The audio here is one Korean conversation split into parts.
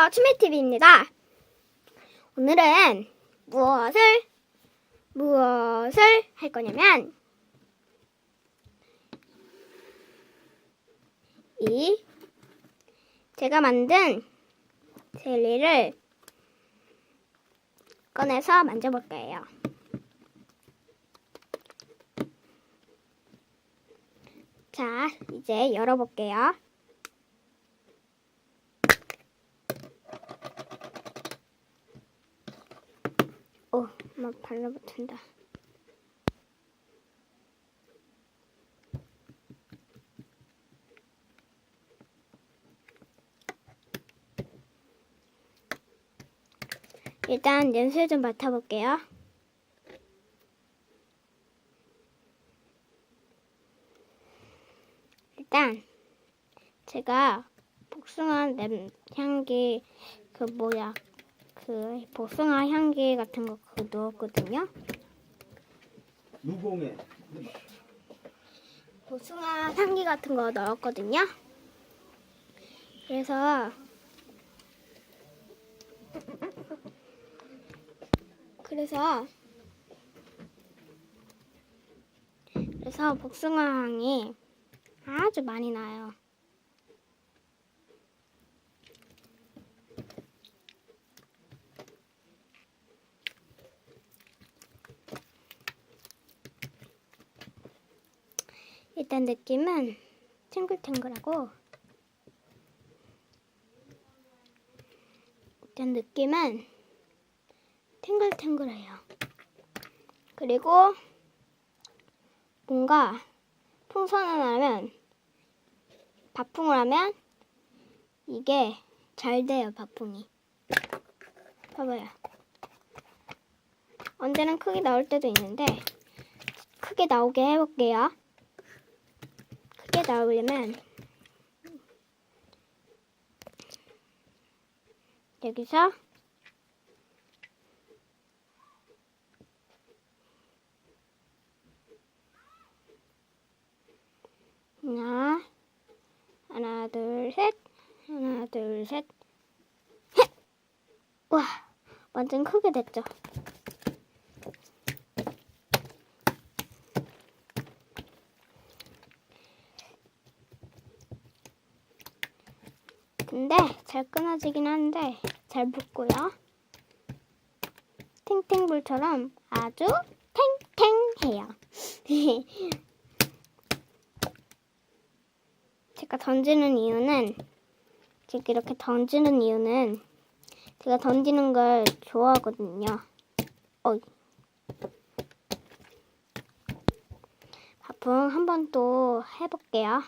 안녕하세요. 치매TV입니다. 오늘은 무엇을, 무엇을 할 거냐면, 이, 제가 만든 젤리를 꺼내서 만져볼 거예요. 자, 이제 열어볼게요. 오, 막 발라붙은다. 일단 냄새 좀 맡아볼게요. 일단 제가 복숭아 냄 향기 그 뭐야 그 복숭아 향기 같은 거 그거 넣었거든요. 무공에 복숭아 향기 같은 거 넣었거든요. 그래서 그래서 그래서 복숭아 향이 아주 많이 나요. 일단 느낌은 탱글탱글하고 일단 느낌은 탱글탱글해요. 그리고 뭔가 풍선을 하면 바풍을 하면 이게 잘 돼요 바풍이. 봐봐요. 언제는 크게 나올 때도 있는데 크게 나오게 해볼게요. 크게 나오려면 여기서 하나 하나 둘 셋 하나 둘 셋. 와 완전 크게 됐죠 근데 잘 끊어지긴 한데 잘 붙고요. 탱탱불처럼 아주 탱탱해요. 제가 던지는 이유는 제가 이렇게 던지는 이유는 제가 던지는 걸 좋아하거든요. 어이. 바풍 한번 또 해볼게요.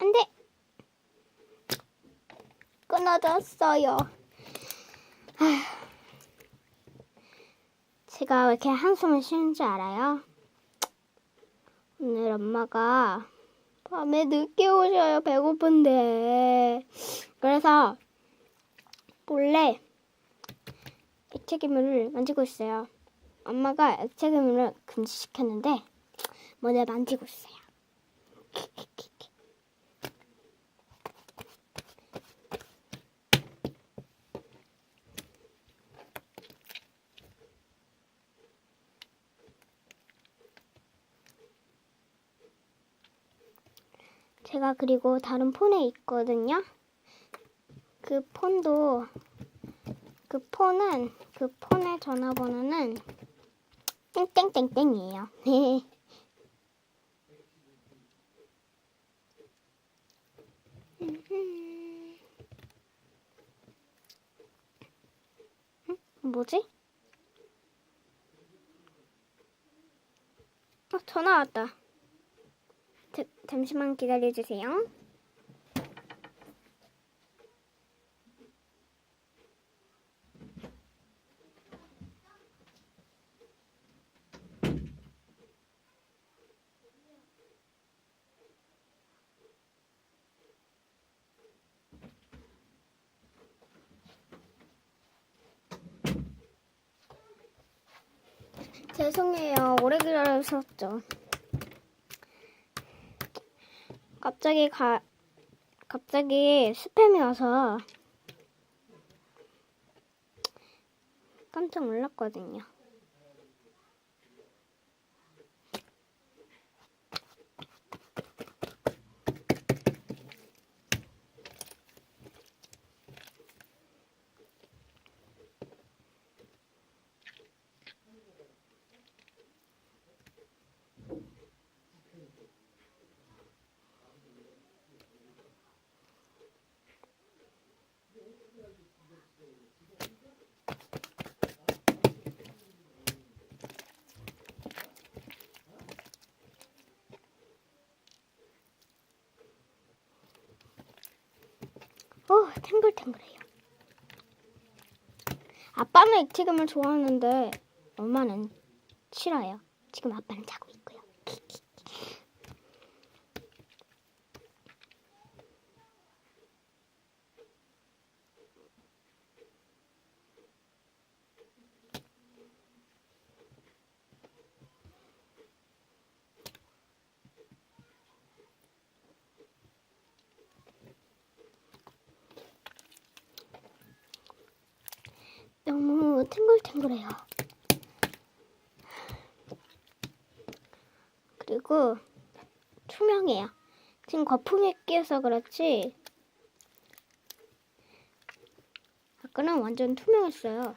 안 돼! 끊어졌어요. 제가 왜 이렇게 한숨을 쉬는 줄 알아요? 오늘 엄마가 밤에 늦게 오셔요. 배고픈데. 그래서 몰래 액체 괴물을 만지고 있어요. 엄마가 액체 괴물을 금지시켰는데 몰래 만지고 있어요. 제가 그리고 다른 폰에 있거든요. 그 폰도 그 폰은 그 폰의 전화번호는 땡땡땡땡이에요. 네. 응? 뭐지? 어, 전화 왔다. 잠시만 기다려주세요. 죄송해요. 오래 기다렸었죠. 갑자기 가, 갑자기 스팸이 와서 깜짝 놀랐거든요. 오, 탱글탱글해요. 아빠는 액체감을 좋아하는데 엄마는 싫어요. 지금 아빠는 자고 있고요. 너무 탱글탱글해요. 그리고 투명해요. 지금 거품이 끼어서 그렇지. 아까는 완전 투명했어요.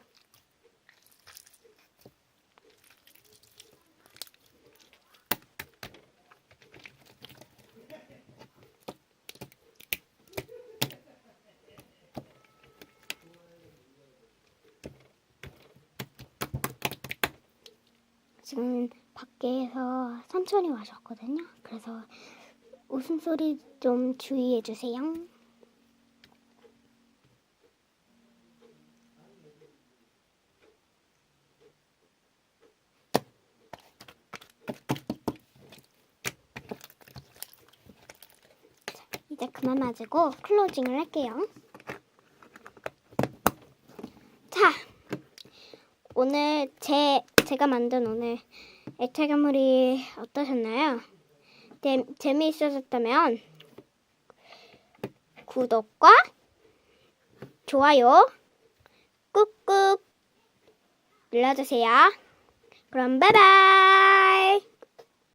지금 밖에서 삼촌이 와셨거든요. 그래서 웃음소리 좀 주의해 주세요. 자, 이제 그만 맞고 클로징을 할게요. 자, 오늘 제 제가 만든 오늘 괴물이 어떠셨나요? 재, 재미있으셨다면 구독과 좋아요 꾹꾹 눌러주세요. 그럼 바이바이.